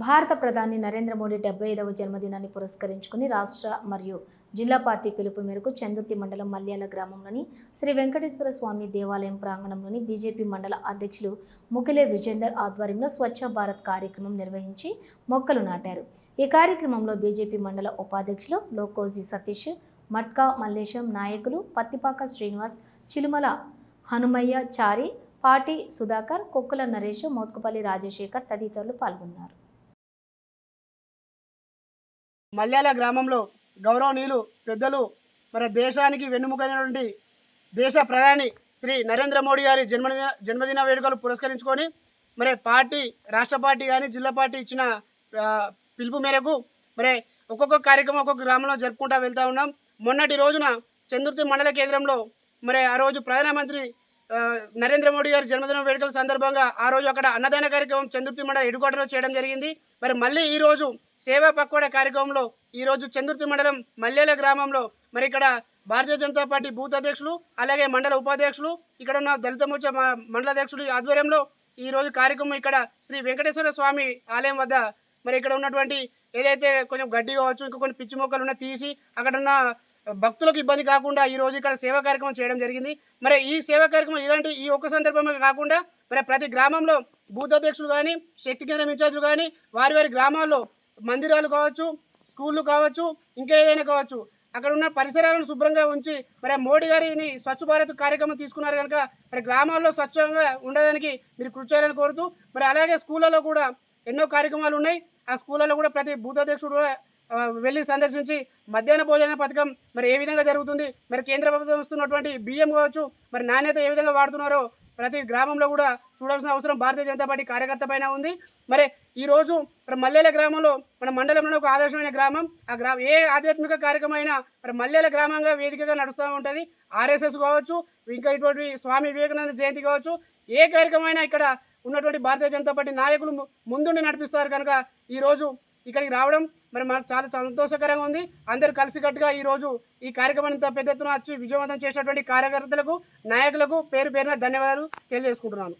భారత ప్రధాని నరేంద్ర మోడీ డెబ్బై ఐదవ జన్మదినాన్ని పురస్కరించుకుని రాష్ట్ర మరియు జిల్లా పార్టీ పిలుపు మేరకు చందుర్తి మండలం మల్యాల గ్రామంలోని శ్రీ వెంకటేశ్వర స్వామి దేవాలయం ప్రాంగణంలోని బీజేపీ మండల అధ్యక్షులు ముగిలే విజేందర్ ఆధ్వర్యంలో స్వచ్ఛ భారత్ కార్యక్రమం నిర్వహించి మొక్కలు నాటారు. ఈ కార్యక్రమంలో బీజేపీ మండల ఉపాధ్యక్షులు లోకోజీ సతీష్ మట్కా మల్లేశం నాయకులు పత్తిపాక శ్రీనివాస్ చిలుమల హనుమయ్య చారి పాటి సుధాకర్ కొక్కుల నరేష్ మోత్కుపల్లి రాజశేఖర్ తదితరులు పాల్గొన్నారు. మల్యాల గ్రామంలో గౌరవనీయులు పెద్దలు మన దేశానికి వెన్నుముకైనటువంటి దేశ ప్రధాని శ్రీ నరేంద్ర మోడీ గారి జన్మదిన జన్మదిన వేడుకలు పురస్కరించుకొని మరి పార్టీ రాష్ట్ర పార్టీ కానీ జిల్లా పార్టీ ఇచ్చిన పిలుపు మేరకు మరి ఒక్కొక్క కార్యక్రమం ఒక్కొక్క గ్రామంలో జరుపుకుంటూ వెళ్తూ ఉన్నాం. మొన్నటి రోజున చంద్రుతి మండల కేంద్రంలో మరి ఆ రోజు ప్రధానమంత్రి నరేంద్ర మోడీ గారి జన్మదిన వేడుకల సందర్భంగా ఆ రోజు అక్కడ అన్నదాన కార్యక్రమం చంద్రుతి మండల ఎడుకోటలో చేయడం జరిగింది. మరి మళ్ళీ ఈ రోజు సేవా పక్వాడ కార్యక్రమంలో ఈరోజు చంద్రుతి మండలం మల్లేల గ్రామంలో మరి ఇక్కడ భారతీయ జనతా పార్టీ బూత్ అధ్యక్షులు అలాగే మండల ఉపాధ్యక్షులు ఇక్కడ ఉన్న దళిత మోర్చా మండల అధ్యక్షులు ఆధ్వర్యంలో ఈ రోజు కార్యక్రమం ఇక్కడ శ్రీ వెంకటేశ్వర స్వామి ఆలయం వద్ద మరి ఇక్కడ ఉన్నటువంటి ఏదైతే కొంచెం గడ్డి కావచ్చు ఇంకా కొన్ని పిచ్చి మొక్కలు ఉన్న తీసి అక్కడ ఉన్న భక్తులకు ఇబ్బంది కాకుండా ఈ రోజు ఇక్కడ సేవా కార్యక్రమం చేయడం జరిగింది. మరి ఈ సేవా కార్యక్రమం ఇలాంటి ఈ ఒక్క సందర్భమే కాకుండా మరి ప్రతి గ్రామంలో బూత్ అధ్యక్షులు కానీ శక్తి కేంద్రం ఇన్ఛార్జులు కానీ వారి వారి గ్రామాల్లో మందిరాలు కావచ్చు స్కూళ్ళు కావచ్చు ఇంకా ఏదైనా కావచ్చు అక్కడ ఉన్న పరిసరాలను శుభ్రంగా ఉంచి మరి మోడీ గారిని స్వచ్ఛ భారత్ కార్యక్రమం తీసుకున్నారు కనుక మరి గ్రామాల్లో స్వచ్ఛంగా ఉండడానికి మీరు కృషి చేయాలని కోరుతూ మరి అలాగే స్కూళ్ళలో కూడా ఎన్నో కార్యక్రమాలు ఉన్నాయి. ఆ స్కూళ్ళలో కూడా ప్రతి బూత్ అధ్యక్షుడు కూడా వెళ్ళి సందర్శించి మధ్యాహ్న భోజన పథకం మరి ఏ విధంగా జరుగుతుంది? మరి కేంద్ర ప్రభుత్వం ఇస్తున్నటువంటి బియ్యం కావచ్చు మరి నాణ్యత ఏ విధంగా వాడుతున్నారో ప్రతి గ్రామంలో కూడా చూడాల్సిన అవసరం భారతీయ జనతా పార్టీ కార్యకర్త పైన ఉంది. మరి ఈ రోజు మరి మల్లెల గ్రామంలో మన మండలంలో ఒక ఆదర్శమైన గ్రామం. ఆ గ్రా ఏ ఆధ్యాత్మిక కార్యక్రమం అయినా మరి మల్లెల గ్రామంగా వేదికగా నడుస్తూ ఉంటుంది. ఆర్ఎస్ఎస్ కావచ్చు ఇంకా ఇటువంటి స్వామి వివేకానంద జయంతి కావచ్చు ఏ కార్యక్రమం ఇక్కడ ఉన్నటువంటి భారతీయ జనతా పార్టీ నాయకులు ముందుండి నడిపిస్తారు కనుక ఈ రోజు ఇక్కడికి రావడం మరి మాకు చాలా సంతోషకరంగా ఉంది. అందరూ కలిసికట్టుగా ఈరోజు ఈ కార్యక్రమాన్ని ఇంత పెద్ద ఎత్తున వచ్చి విజయవంతం చేసినటువంటి కార్యకర్తలకు నాయకులకు పేరు పేరున ధన్యవాదాలు తెలియజేసుకుంటున్నాను.